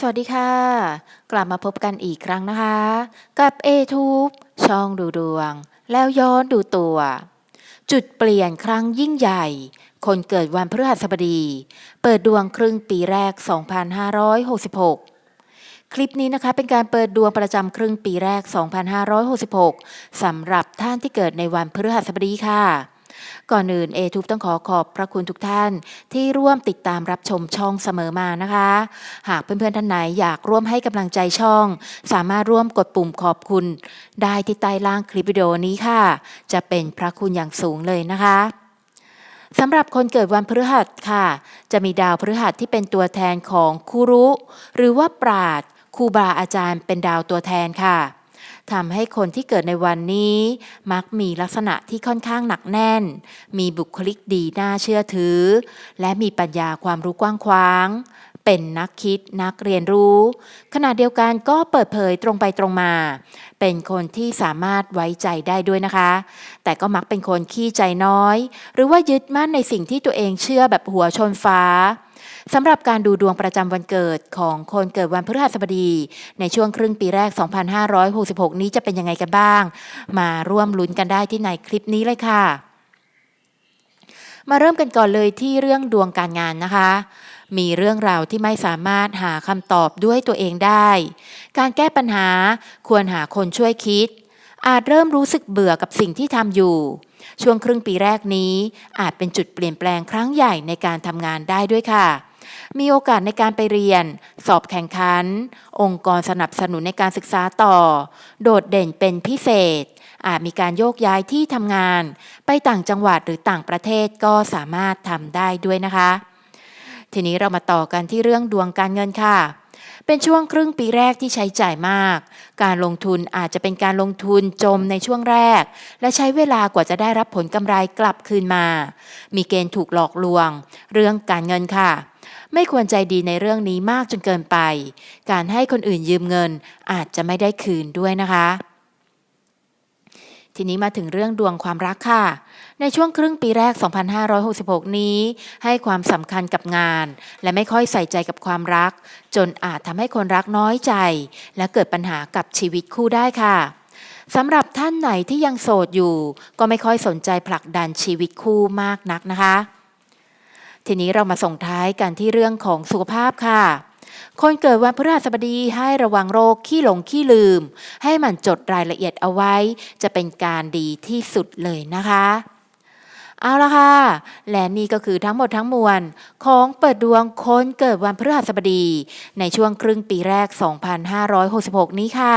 สวัสดีค่ะ กลับมาพบกันอีกครั้งนะคะ กับ a t u b e ช่องดูดวง แล้วย้อนดูตัว จุดเปลี่ยนครั้งยิ่งใหญ่ คนเกิดวันพฤหัสบดี เปิดดวงครึ่งปีแรก 2566 คลิปนี้นะคะเป็นการเปิดดวงประจำครึ่งปีแรก 2566สำหรับท่านที่เกิดในวันพฤหัสบดีค่ะ ก่อนอื่นเอทูบต้องขอขอบพระคุณทุกท่านที่ร่วมติดตามรับชมช่องเสมอมานะคะ หากเพื่อนๆท่านไหนอยากร่วมให้กำลังใจช่อง สามารถร่วมกดปุ่มขอบคุณ ได้ที่ใต้ล่างคลิปวิดีโอนี้ค่ะ จะเป็นพระคุณอย่างสูงเลยนะคะสำหรับคนเกิดวันพฤหัสค่ะ จะมีดาวพฤหัสที่เป็นตัวแทนของคุรุ หรือว่าปราดครูบาอาจารย์เป็นดาวตัวแทนค่ะ ทำให้คนที่เกิดในวันนี้ มักมีลักษณะที่ค่อนข้างหนักแน่น มีบุคลิกดีน่าเชื่อถือ และมีปัญญาความรู้กว้างขวาง เป็นนักคิดนักเรียนรู้ ขณะเดียวกันก็เปิดเผยตรงไปตรงมา เป็นคนที่สามารถไว้ใจได้ด้วยนะคะ แต่ก็มักเป็นคนขี้ใจน้อย หรือว่ายึดมั่นในสิ่งที่ตัวเองเชื่อแบบหัวชนฟ้า สำหรับการดูดวงประจำวันเกิดของคนเกิดวันพฤหัสบดี ในช่วงครึ่งปีแรก 2566 นี้จะเป็นยังไงกันบ้าง มาร่วมลุ้นกันได้ที่ในคลิปนี้เลยค่ะ มาเริ่มกันก่อนเลยที่เรื่องดวงการงานนะคะ มีเรื่องราวที่ไม่สามารถหาคำตอบด้วยตัวเองได้ การแก้ปัญหาควรหาคนช่วยคิด อาจเริ่มรู้สึกเบื่อกับสิ่งที่ทำอยู่ช่วงครึ่งปีแรกนี้ อาจเป็นจุดเปลี่ยนแปลงครั้งใหญ่ในการทำงานได้ด้วยค่ะ มีโอกาสในการไปเรียน สอบแข่งขัน องค์กรสนับสนุนในการศึกษาต่อ โดดเด่นเป็นพิเศษ อาจมีการโยกย้ายที่ทำงาน ไปต่างจังหวัดหรือต่างประเทศก็สามารถทำได้ด้วยนะคะ ทีนี้เรามาต่อกันที่เรื่องดวงการเงินค่ะเป็นช่วงครึ่งปีแรกที่ใช้จ่ายมาก การลงทุนอาจจะเป็นการลงทุนจมในช่วงแรก และใช้เวลากว่าจะได้รับผลกำไรกลับคืนมา มีเกณฑ์ถูกหลอกลวง เรื่องการเงินค่ะ ไม่ควรใจดีในเรื่องนี้มากจนเกินไป การให้คนอื่นยืมเงินอาจจะไม่ได้คืนด้วยนะคะ ทีนี้มาถึงเรื่องดวงความรักค่ะ ในช่วงครึ่งปีแรก 2566 นี้ ให้ความสำคัญกับงาน และไม่ค่อยใส่ใจกับความรัก จนอาจทำให้คนรักน้อยใจ และเกิดปัญหากับชีวิตคู่ได้ค่ะสำหรับท่านไหนที่ยังโสดอยู่ ก็ไม่ค่อยสนใจผลักดันชีวิตคู่มากนักนะคะ ทีนี้เรามาส่งท้ายกันที่เรื่องของสุขภาพค่ะ คนเกิดวันพฤหัสบดีให้ระวังโรคขี้หลงขี้ลืม ให้มันจดรายละเอียดเอาไว้ จะเป็นการดีที่สุดเลยนะคะเอาละค่ะ และนี่ก็คือทั้งหมดทั้งมวล ของเปิดดวงคนเกิดวันพฤหัสบดี ในช่วงครึ่งปีแรก 2566 นี้ค่ะ